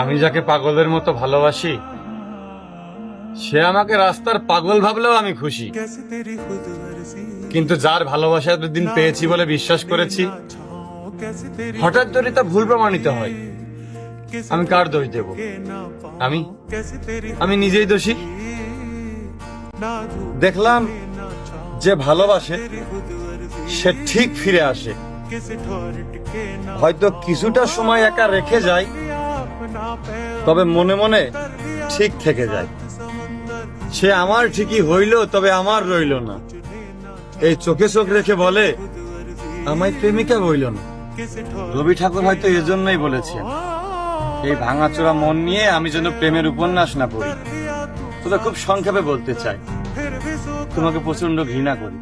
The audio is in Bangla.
আমি যাকে পাগলের মতো ভালোবাসি, সে আমাকে রাস্তার পাগল ভাবলেও আমি খুশি। কিন্তু যার ভালোবাসা দিন পেয়েছি বলে বিশ্বাস করেছি, হঠাৎ যদি তা ভুল প্রমাণিত হয়, আমি কার দোষ দেব? আমি? আমি নিজেই দোষী? দেখলাম যে ভালোবাসে, সে ঠিক ফিরে আসে। হয়তো কিছুটা সময় একা রেখে যায় তবে মনে মনে ঠিক থেকে যায়। সে আমার ঠিকই হইল, তবে আমার রইল না। এই চোখে চোখ রেখে বলে, আমায় প্রেমিকা বইল না। রবি ঠাকুর হয়তো এজন্যই বলেছেন, এই ভাঙাচোরা মন নিয়ে আমি যেন প্রেমের উপন্যাস না পড়ি। তোরা খুব সংক্ষেপে বলতে চাই, তোমাকে প্রচণ্ড ঘৃণা করি।